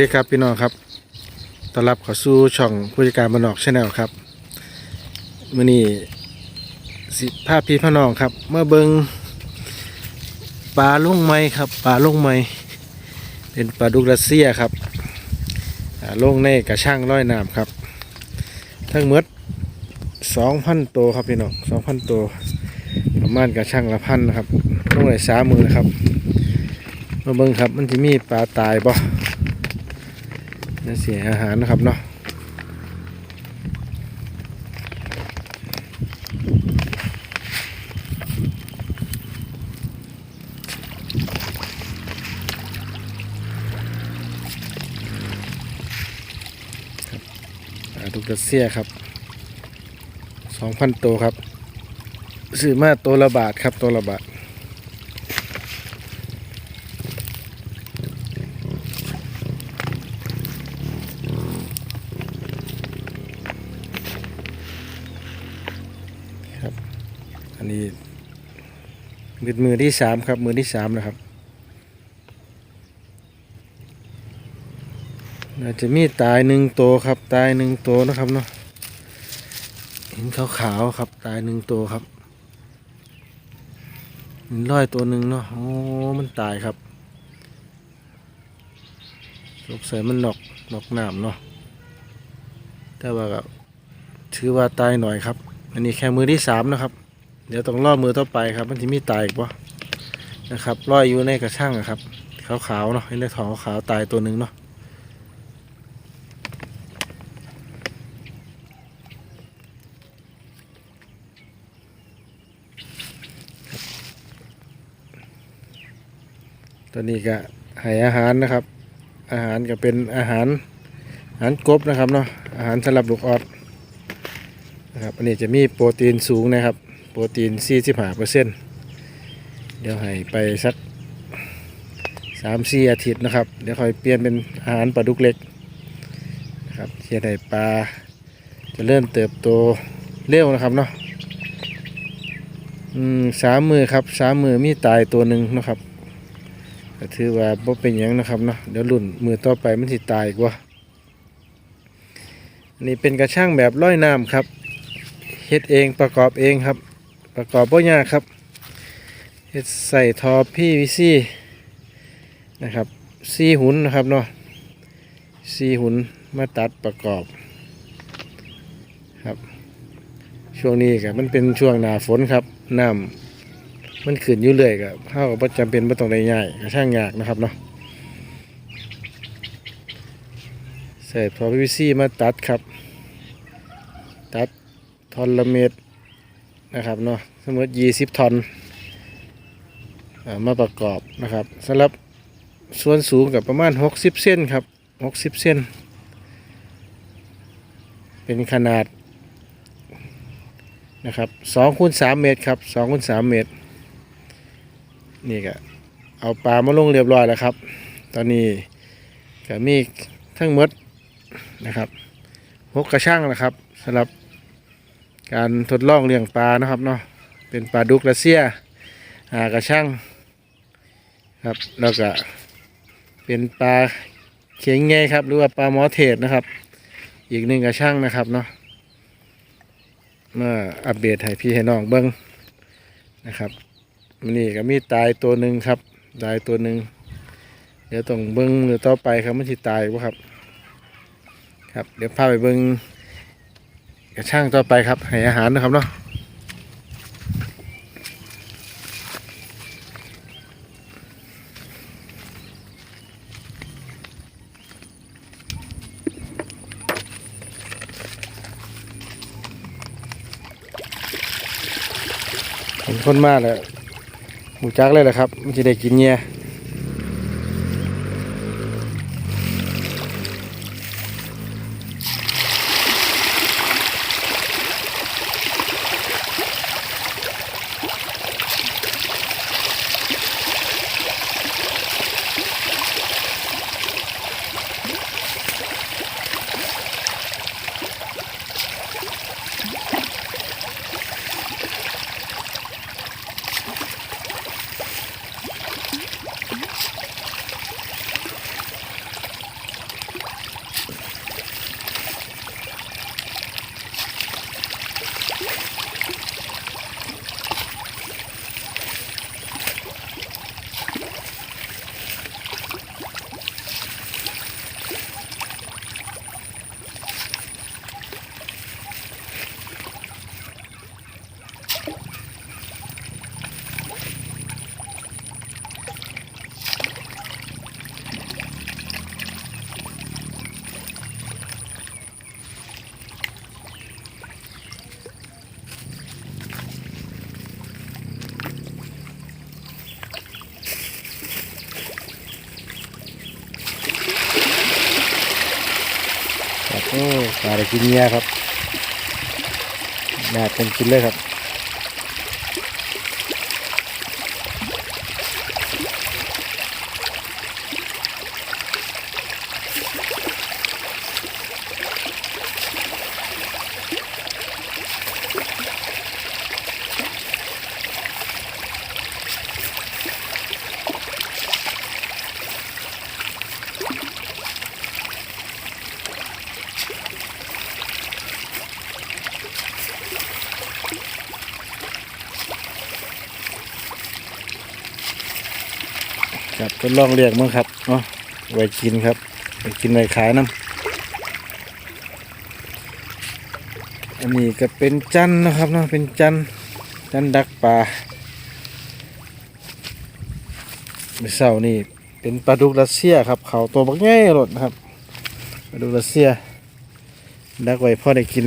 ดีครับพี่น้องครับต้อนรับเข้าสู่ช่องผู้จัดการบ้านนอกชาแนลครับมื้อนี้สิภาพพี่พี่น้องครับเมื่อเบิงปลาลุงไม้ครับปลาลุงไม้เป็นปลาดุกรัสเซียครับลงในกระช่างร้อยน้ำครับ ทั้งหมด2,000ตัวครับพี่น้อง2,000ตัวประมาณกระช่างละพันนะครับลงเลยสามมือครับมาเบิงครับมันจะมีปลาตายบ่ น่าเสียอาหารนะครับเนาะครับปลาดุกระเซียครับสองพันตัวครับ ซื้อมาตัวละบาทครับตัวละบาท มือมือที่สามครับ มือที่สามนะครับน่าจะมีตายหนึ่งตัวครับ ตายหนึ่งตัวนะครับเนาะเห็นขาวๆครับ ตายหนึ่งตัวครับเห็นร้อยตัวหนึ่งเนาะโอ้มันตายครับสงสัยมันหนอกหนอกน้ำเนาะแต่ว่าก็ถือว่าตายหน่อยครับ อันนี้แค่มือที่สามนะครับ เดี๋ยวต้องรอมือต่อไปครับ มันจะมีตายอีกปะนะครับล่อยอยู่ในกระช่างอะครับ ขาวๆเนาะเห็นในท้องขาวตายตัวหนึ่งเนาะตอนนี้ก็ให้อาหารนะครับ อาหารก็เป็นอาหารอาหารกบนะครับเนาะอาหารสำหรับลูกออดนะครับอันนี้จะมีโปรตีนสูงนะครับ โปรตีน 45เปอร์เซ็นต์เดี๋ยวให้ไปสักสามซีอาทิตย์นะครับ เดี๋ยวค่อยเปลี่ยนเป็นอาหารปลาดุกเล็กนะครับที่จะได้ปลาจะเริ่มเติบโตเร็วนะครับเนาะสามมือครับสามมือมีตายตัวหนึ่งนะครับก็ถือว่าบ่เป็นหยังนะครับเนาะเดี๋ยวรุ่นมือต่อไปมันสิตายกว่านนี้เป็นกระช่างแบบร้อยน้ำครับเฮ็ดเองประกอบเองครับ ประกอบบ่ยากครับใส่ทอพีวีซีนะครับซีหุ่นนะครับเนาะซีหุ่นมาตัดประกอบครับ ช่วงนี้ครับมันเป็นช่วงหนาฝนครับน้ำมันขึ้นอยู่เรื่อยครับเฮาก็บ่จำเป็นบ่ต้องได้ง่ายกระช่างยากนะครับเนาะใส่ทอพีวีซีมาตัดครับ ตัดทอนละเมตร นะครับเนาะสมมติ20ทอนมาประกอบนะครับสำหรับส่วนสูงกับประมาณ 60 เส้นครับ 60 เส้น เป็นขนาดนะครับ2คูณ3เมตรครับ2คูณ3เมตร นี่ก็เอาปลามาลงเรียบร้อยแล้วครับ ตอนนี้ก็มีทั้งหมดนะครับหกกระช่างนะครับสำหรับ การทดลองเลี้ยงปลานะครับเนาะเป็นปลาดุกรัสเซียหากระช่างครับแล้วก็เป็นปลาเข็งไงครับ หรือว่าปลาหมอเทศนะครับ อีกหนึ่งกระช่างนะครับเนาะมาอัปเดตให้พี่ให้น้องเบิ้งนะครับมันนี่ก็มีตายตัวหนึ่งครับ ตายตัวหนึ่งเดี๋ยวต้องเบิ้งหรือต่อไปครับมันที่ตายวะครับ ครับ เดี๋ยวพาไปเบิ้ง ระช่างต่อไปครับให้อาหารนะครับเนาะเห็นคนมากเลยหมูจักเลยแหละครับมันจะได้กินเงี้ย ปลาตะกินเงี้ยครับน่าเป็นกินเลยครับ ครับทดลองเรียกมั้งครับเนาะไว้กินครับไว้กินไว้ขายน้ำอันนี้ก็เป็นจันนะครับเนาะเป็นจันจันดักปลาเมื่อเช้านี่เป็นปลาดุกรัสเซียครับเขาตัวบักง่ายรดนะครับปลาดุกรัสเซียดักไว้พอได้กิน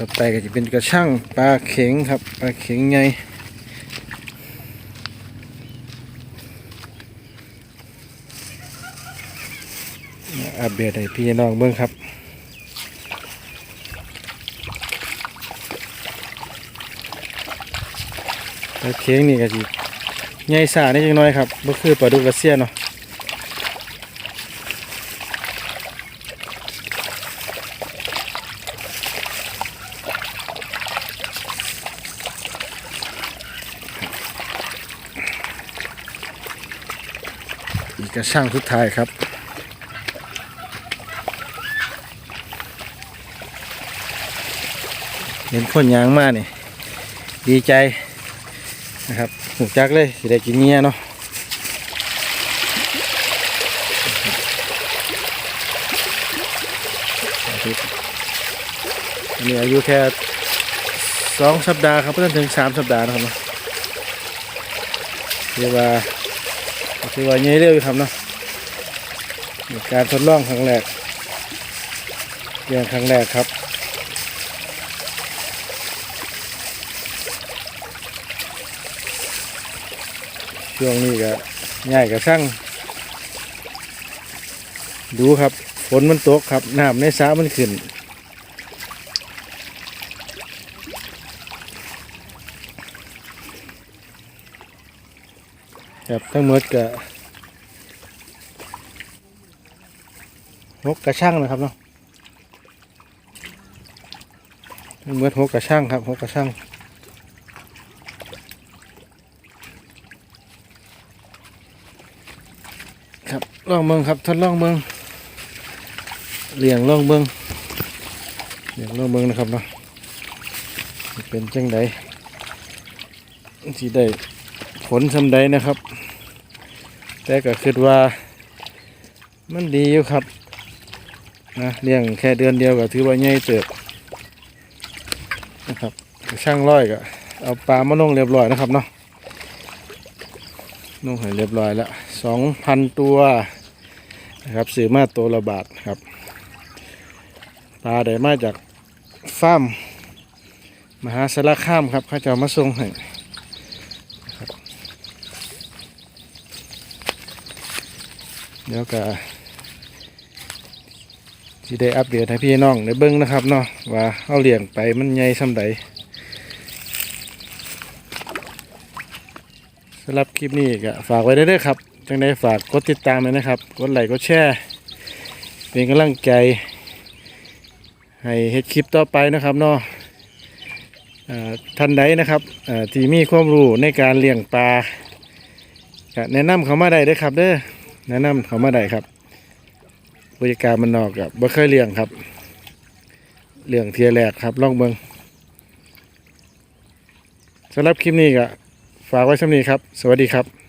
ต่อไปก็จะเป็นกระช่างปลาเข็งครับปลาเข็งไงอัปเดตให้พี่น้องเบิ่งครับปลาเข็งนี่ก็สิใหญ่สานี่จังน้อยครับบ่คือปลาดุกรัสเซียเนาะ อีกกระช่างสุดท้ายครับเห็นคนยางมานี่ดีใจนะครับหูจักเลยสิได้กินเงี้ยเนาะอันนี้อายุแค่สองสัปดาห์ครับเพิ่งถึงสามสัปดาห์นะครับเนาะเรียกว่า คือว่าใหญ่เร็วอยู่ครับเนาะการทดลองครั้งแรกเรื่องครั้งแรกครับช่วงนี้ก็ง่ายกับช่างดูครับฝนมันตกครับน้ำในสระมันขึ้นครับทั้งหมดก็ หกกระช่างนะครับเนาะทั้งหมดหกกระช่างครับหกกระช่างครับลองเมืองครับทดลองเมืองเลี้ยงลองเมืองเลี้ยงลองเมืองนะครับเนาะเป็นจังไดที่ได้ผลสำใดนะครับ แต่ก็คิดว่ามันดีอยู่ครับ นะเลี้ยงแค่เดือนเดียวก็ถือว่าใหญ่เติบนะครับช่างร้อยก็เอาปลามาลงเรียบร้อยนะครับเนาะลงให้เรียบร้อยแล้วสองพันตัวนะครับซื้อมาตัวละบาทครับปลาได้มาจากฟาร์มมหาสารคามครับเขาจะเอามาส่งให้เดี๋ยวก็ ที่ได้อัปเดตให้พี่น้องได้เบิ้งนะครับเนาะว่าเอาเลี้ยงไปมันใหญ่ส่ำใดสำหรับคลิปนี้ก็ฝากไว้ได้ด้วยครับจังได้ฝากกดติดตามเลยนะครับ กดไลค์กดแชร์เป็นกำลังใจ ให้เฮ็ดคลิปต่อไปนะครับเนาะอ่าท่านใดนะครับที่มีความรู้ในการเลี้ยงปลาแนะนำเขามาได้ด้อครับเด้อแนะนำเขามาได้ครับ บริการมันนอกกับบ่เคยเลี้ยงครับเลี้ยงเทียแรกครับล่องเบิงสำหรับคลิปนี้ก็ฝากไว้สำนี้ครับ สวัสดีครับ